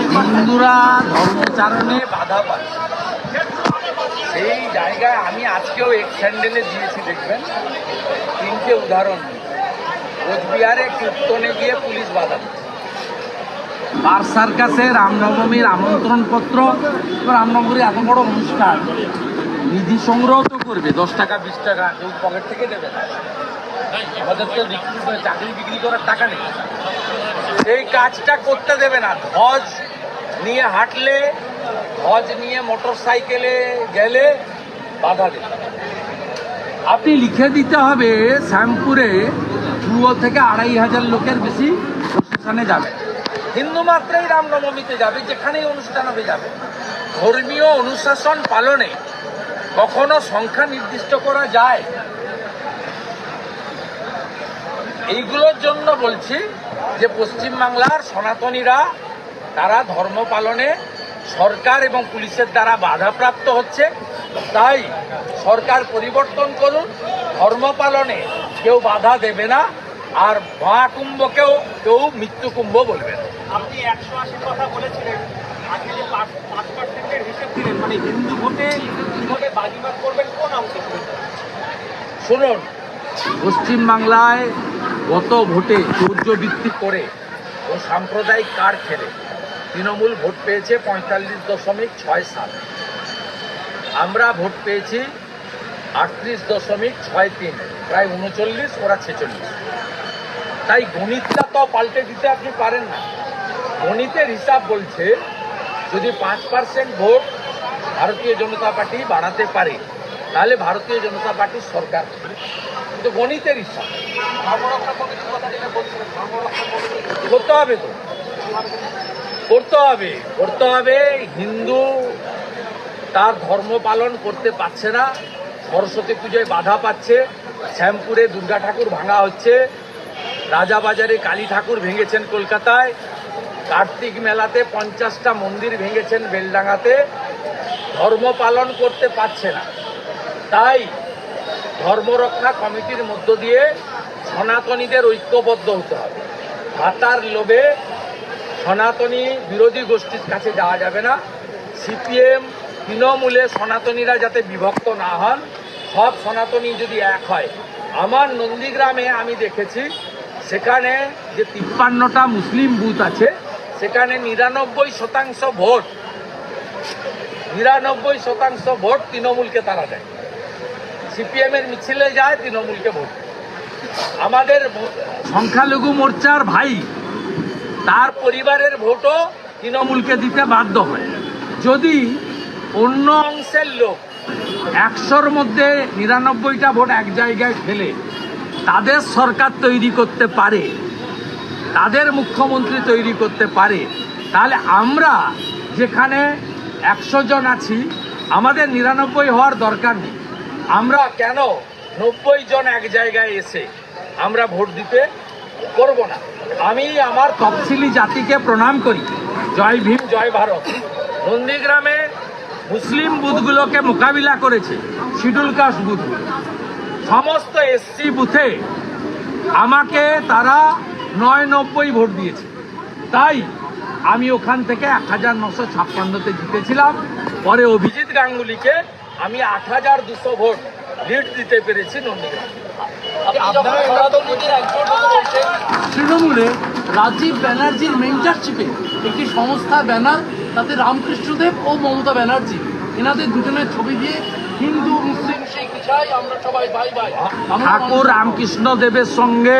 হিন্দুরা ধর্মচারণে বাধা পায়। সেই জায়গায় আমি আজকেও এক স্যান্ডেলে দিয়েছি, দেখবেন? তিনটে উদাহরণ। কোচবিহারে কীর্তনে গিয়ে পুলিশ বাধা পার সার্কাসে রামনবমীর আমন্ত্রণ পত্র রামনবমীর এত বড় অনুষ্ঠান। নিধি সংগ্রহ তো করবে, দশ টাকা, বিশ টাকা, কেউ পকেট থেকে দেবে আমাদের তো চাকরি বিক্রি করার টাকা নেই। সেই কাজটা করতে দেবে না। ধ্বজ নিয়ে হাঁটলে ধ্বজ নিয়ে মোটর সাইকেলে গেলে বাধা দেবে। আপনি লিখে দিতে হবে শ্যামপুরে দুও থেকে আড়াই হাজার লোকের বেশি অনুষ্ঠানে যাবে। হিন্দু মাত্রেই রামনবমীতে যাবে যেখানেই অনুষ্ঠান হবে যাবে। ধর্মীয় অনুশাসন পালনে কখনো সংখ্যা নির্দিষ্ট করা যায়? এইগুলোর জন্য বলছি যে পশ্চিমবাংলার সনাতনীরা তারা ধর্ম পালনে সরকার এবং পুলিশের দ্বারা বাধাপ্রাপ্ত হচ্ছে। তাই সরকার পরিবর্তন করুন ধর্ম পালনে কেউ বাধা দেবে না আর মা কুম্ভকেও কেউ মৃত্যু কুম্ভ বলবে না। আপনি একশো আশির কথা বলেছিলেন মানে হিন্দু ভোটে কীভাবে বাজিমাত করবেন কোন অংশে? শুনুন পশ্চিমবাংলায় গত ভোটে চৌর্যবৃত্তি করে ও সাম্প্রদায়িক কার খেলে। তৃণমূল ভোট পেয়েছে পঁয়তাল্লিশ দশমিক ছয় সাত। আমরা ভোট পেয়েছি আটত্রিশ দশমিক ছয় তিন, প্রায় উনচল্লিশ, ওরা ছেচল্লিশ। তাই গণিতটা তো পাল্টে দিতে আপনি পারেন না। গণিতের হিসাব বলছে, যদি পাঁচ পার্সেন্ট ভোট ভারতীয় জনতা পার্টি বাড়াতে পারে, তাহলে ভারতীয় জনতা পার্টির সরকার। কিন্তু গণিতের কমিটি করতে হবে তো। করতে হবে। করতে হবে, হিন্দু তার ধর্ম পালন করতে পারছে না। সরস্বতী পুজোয় বাধা পাচ্ছে। শ্যামপুরে দুর্গা ঠাকুর ভাঙা হচ্ছে। রাজাবাজারে কালী ঠাকুর ভেঙেছেন কলকাতায়। কার্তিক মেলাতে পঞ্চাশটা মন্দির ভেঙেছেন বেলডাঙ্গাতে। ধর্ম পালন করতে পারছে না। তাই ধর্মরক্ষা কমিটির মধ্য দিয়ে সনাতনীদের ঐক্যবদ্ধ হতে হবে। ভাতার লোভে সনাতনী বিরোধী গোষ্ঠীর কাছে যাওয়া যাবে না। সিপিএম তৃণমূলে সনাতনীরা যাতে বিভক্ত না হন, সব সনাতনী যদি এক হয়। আমার নন্দীগ্রামে আমি দেখেছি, সেখানে যে তিপ্পান্নটা মুসলিম বুথ আছে, সেখানে নিরানব্বই শতাংশ ভোট, নিরানব্বই শতাংশ ভোট তৃণমূলকে তারা দেয়। সিপিএম এর মিছিলে যায়, তৃণমূলকে ভোট আমাদের সংখ্যালঘু মোর্চার ভাই, তার পরিবারের ভোটও তৃণমূলকে দিতে বাধ্য হয়। যদি অন্য অংশের লোক একশোর মধ্যে নিরানব্বইটা ভোট এক জায়গায় ফেলে, তাদের সরকার তৈরি করতে পারে, তাদের মুখ্যমন্ত্রী তৈরি করতে পারে, তাহলে আমরা যেখানে একশো জন আছি, আমাদের নিরানব্বই হওয়ার দরকার নেই। আমরা কেন নব্বই জন এক জায়গায় এসে আমরা ভোট দিতে করব না? আমি আমার তফসিলি জাতিকে প্রণাম করি। জয় ভীম, জয় ভারত। নন্দীগ্রামে মুসলিম বুথগুলোকে মোকাবিলা করেছে শিডুল কাস্ট বুথগুলো সমস্ত এসসি বুথে আমাকে তারা নয় নব্বই ভোট দিয়েছে। তাই আমি ওখান থেকে এক হাজার নশো ছাপ্পান্নতে জিতেছিলাম। পরে অভিজিৎ গাঙ্গুলিকে আমি আট হাজার দুশো ভোট লিড দিতে পেরেছি নন্দীগ্রাম। তৃণমূলে রাজীব ব্যানার্জির মেন্টারশিপে একটি সংস্থা ব্যানার তাতে রামকৃষ্ণদেব ও মমতা ব্যানার্জি। এনাদের দুজনের ছবি দিয়ে হিন্দু মুসলিম শিখ আমরা সবাই ভাই ভাই ঠাকুর রামকৃষ্ণ দেবের সঙ্গে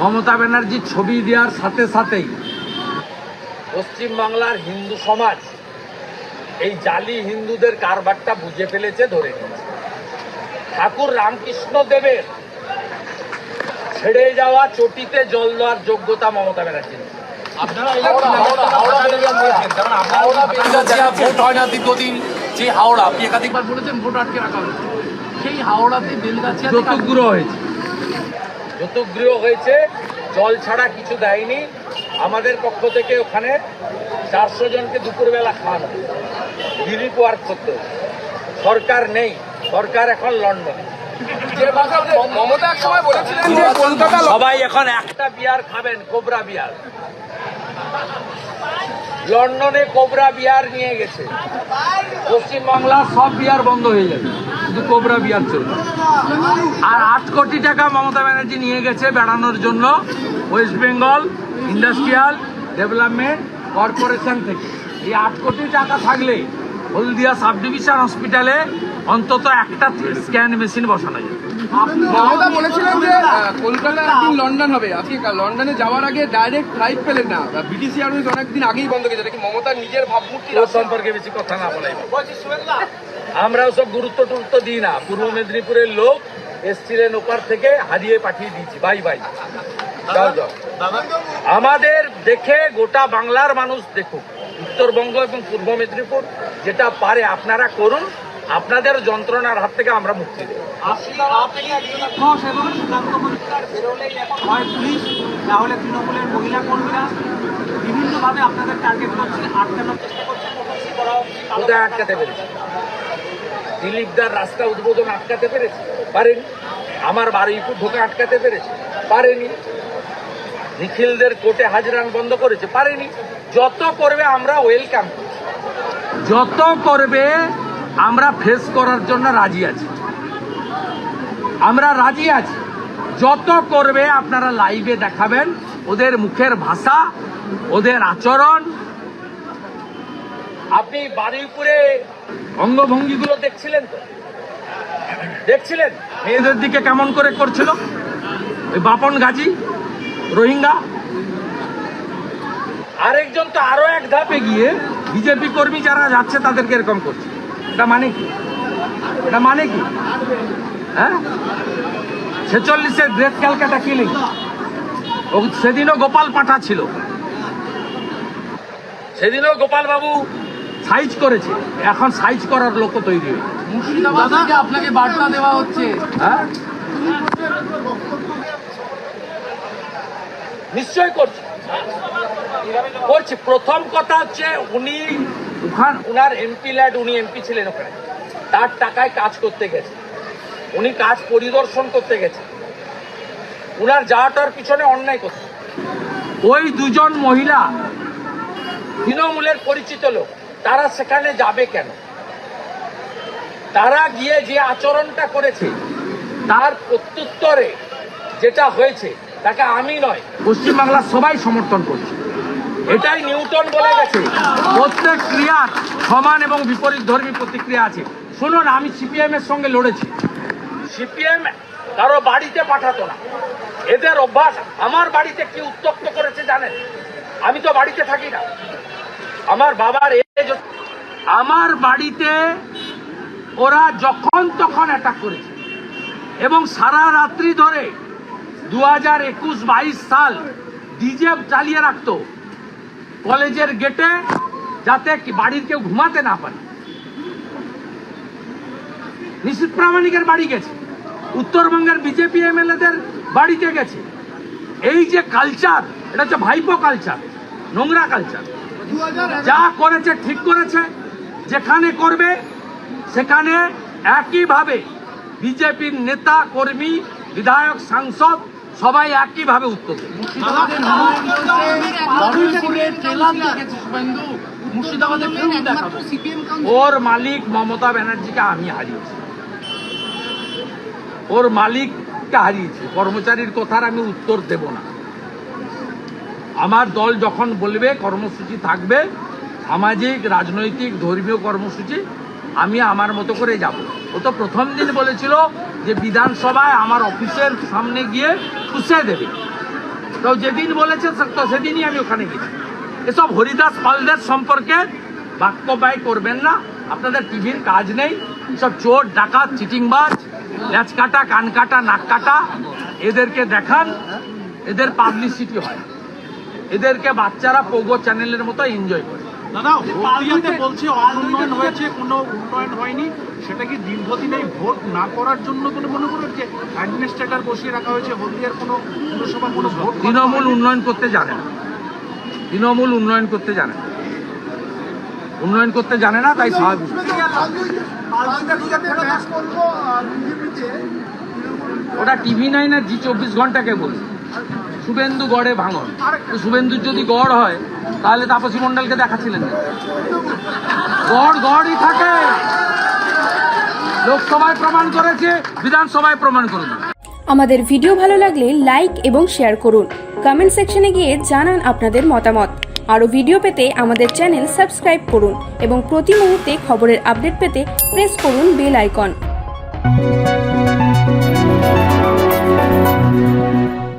মমতা ব্যানার্জির ছবি দেওয়ার সাথে সাথেই পশ্চিমবাংলার হিন্দু সমাজ এই জালি হিন্দুদের কারবারটা বুঝে ফেলেছে ধরে নিয়েছে। ঠাকুর রামকৃষ্ণ দেবের ছেড়ে যাওয়া চটিতে জল দেওয়ার যোগ্যতা মমতা ব্যানার্জি হাওড়া হাওড়া হাওড়া বেলগাছিয়া হাওড়া বেলগাছিয়া ভোট হয় না দীর্ঘদিন যে হাওড়া আপনি একাধিকবার বলেছেন ভোট আটকে রাখা হয়েছে সেই হাওড়াতে বেলগাছিয়া হয়েছে। হয়েছে জল ছাড়া কিছু দেয়নি। আমাদের পক্ষ থেকে ওখানে চারশো জনকে দুপুরবেলা খাওয়ানো রিলিফ ওয়ার্ক করতে। সরকার নেই। সরকার এখন লন্ডনে। সবাই এখন একটা বিয়ার খাবেন কোবরা বিয়ার। লন্ডনে কোবরা বিয়ার নিয়ে গেছে। পশ্চিমবাংলার সব বিয়ার বন্ধ হয়ে যাবে। শুধু কোবরা বিয়ার চলবে। আর আট কোটি টাকা মমতা ব্যানার্জি নিয়ে গেছে বেড়ানোর জন্য West Bengal Industrial Development Corporation থেকে। এই আট কোটি টাকা থাকলে হলদিয়া সাব ডিভিশন হসপিটালে অন্তত একটা স্ক্যান মেশিন বসানো যাবে মমতা বলেছিলেন যে আহ, কলকাতা একদিন লন্ডন হবে। আজকে লন্ডনে যাওয়ার আগে ডাইরেক্ট ফ্লাইট পেলেন না। এয়ারওয়েজ অনেকদিন আগেই বন্ধ গেছে। মমতার নিজের ভাবমূর্তি সম্পর্কে বেশি কথা না বলাই। ভালো। বলছি আমরা ওসব গুরুত্ব টুরুত্ব দিই না। পূর্ব মেদিনীপুরের লোক এসছিলেন ওপার থেকে হারিয়ে পাঠিয়ে দিয়েছি। Bye bye. যাও যাও। আমাদের দেখে গোটা বাংলার মানুষ দেখুক। উত্তরবঙ্গ এবং পূর্ব মেদিনীপুর যেটা পারে আপনারা করুন আপনাদের যন্ত্রণার হাত থেকে আমরা মুক্তি দেব। বিভিন্নভাবে আপনাদের টার্গেট করছে আটকানোর চেষ্টা কোথায় আটকাতে পেরেছি দিলীপদার রাস্তা উদ্বোধন আটকাতে পেরেছে? পারেনি। আমার বারুইপুর ঢোকা আটকাতে পেরেছে? পারেনি। নিখিলদের কোর্টে হাজিরান বন্ধ করেছে, পারেনি। যত করবে আমরা ওয়েলকাম যত করবে আমরা ফেস করার জন্য রাজি আছি। আমরা রাজি আছি। যত করবে আপনারা লাইভে দেখাবেন, ওদের মুখের ভাষা, ওদের আচরণ। আপনি বারুইপুরে অঙ্গভঙ্গিগুলো দেখছিলেন তো? দেখছিলেন? মেয়েদের দিকে কেমন করে করছিল? ওই বাপন গাজী? রোহিঙ্গা। আরেকজন তো আরও এক ধাপে গিয়ে বিজেপি কর্মী যারা যাচ্ছে তাদেরকে এরকম করছে। এটা মানে কি? এটা মানে কি? হ্যাঁ? ছেচল্লিশের গ্রেট ক্যালকাটা কিলিং ও সেদিনও গোপাল পাঠা ছিল। সেদিনও গোপাল বাবু সাইজ করেছে। এখন সাইজ করার লোক তৈরি হয়েছে। আপনাকে বার্তা দেওয়া হচ্ছে। হ্যাঁ? নিশ্চয় করছি। করছি। প্রথম কথা হচ্ছে উনি উনার এমপি ল্যাড উনি এমপি ছিলেন ওখানে। তার টাকায় কাজ করতে গেছে। উনি কাজ পরিদর্শন করতে গেছে। উনার যাওয়াটার পিছনে অন্যায় করছে। ওই দুজন মহিলা তৃণমূলের পরিচিত লোক, তারা সেখানে যাবে কেন? তারা গিয়ে যে আচরণটা করেছে, তার প্রত্যুত্তরে যেটা হয়েছে তাকে আমি নয় পশ্চিমবাংলার সবাই সমর্থন করছে। এটাই নিউটন বলে গেছে। প্রত্যেক ক্রিয়ার সমান এবং বিপরীত ধর্মী প্রতিক্রিয়া আছে। শুনুন, আমি সিপিএম এর সঙ্গে লড়েছি। সিপিএম কারও বাড়িতে পাঠাতো না। এদের অভ্যাস, আমার বাড়িতে কি উত্তপ্ত করেছে জানেন? আমি তো বাড়িতে থাকি না। আমার বাবার এজ আমার বাড়িতে ওরা যখন তখন অ্যাটাক করেছে। এবং সারা রাত্রি ধরে দু হাজার একুশ বাইশ সাল ডিজে চালিয়ে রাখতো। কলেজের গেটে যাতে বাড়ির কেউ ঘুমাতে না পারে। নিশীত প্রামাণিকের বাড়ি গেছে। উত্তরবঙ্গের বিজেপি এমএলএদের বাড়িতে গেছে। এই যে কালচার এটা হচ্ছে ভাইপো কালচার নোংরা কালচার যা করেছে, ঠিক করেছে, যেখানে করবে, সেখানে একইভাবে বিজেপির নেতা, কর্মী, বিধায়ক, সাংসদ সবাই একইভাবে উত্তর ওর মালিক মমতা ব্যানার্জিকে আমি হারিয়েছি। ওর মালিককে হারিয়েছি। কর্মচারীর কথার আমি উত্তর দেব না। আমার দল যখন বলবে কর্মসূচি থাকবে সামাজিক রাজনৈতিক ধর্মীয় কর্মসূচি আমি আমার মতো করে যাব। ও তো প্রথম দিন বলেছিল যে বিধানসভায় আমার অফিসের সামনে গিয়ে খুশে দেবে। তো যেদিন বলেছে তো সেদিনই আমি ওখানে গেছি। এসব হরিদাস পালদের সম্পর্কে বাক্য ব্যয় করবেন না, আপনাদের টিভির কাজ নেই। সব চোর, ডাকাত, চিটিংবাজ, ল্যাচ কাটা, কান কাটা, নাক কাটা, এদেরকে দেখান, এদের পাবলিসিটি হয়। এদেরকে বাচ্চারা পোগো চ্যানেলের মতো এনজয় করে। দাদা হলদিয়াতে বলছে অনুন্নয়ন হয়েছে কোনো উন্নয়ন হয়নি। সেটা কি দীর্ঘদিন এই ভোট না করার জন্য কোনো মনে করেন যে অ্যাডমিনিস্ট্রেটর বসিয়ে রাখা হয়েছে? হলদিয়ার কোনো পুরসভা কোনো ভোট তৃণমূল উন্নয়ন করতে জানে না। তৃণমূল উন্নয়ন করতে জানে না। উন্নয়ন করতে জানে না তাই স্বাভাবিক ওটা টিভি নাইন আর জি চব্বিশ ঘন্টাকে বলি শুভেন্দু গড়ে ভাঙন শুভেন্দুর যদি গড় হয়, তাহলে তাপসী মণ্ডলকে দেখাচ্ছিলেন গড় গড়ই থাকে। লোকসভায় প্রমাণ করেছে, বিধানসভায় প্রমাণ করে আমাদের ভিডিও ভালো লাগলে লাইক এবং শেয়ার করুন। কমেন্ট সেকশনে গিয়ে জানান আপনাদের মতামত। আরও ভিডিও পেতে আমাদের চ্যানেল সাবস্ক্রাইব করুন এবং প্রতি মুহূর্তে খবরের আপডেট পেতে প্রেস করুন বেল আইকন।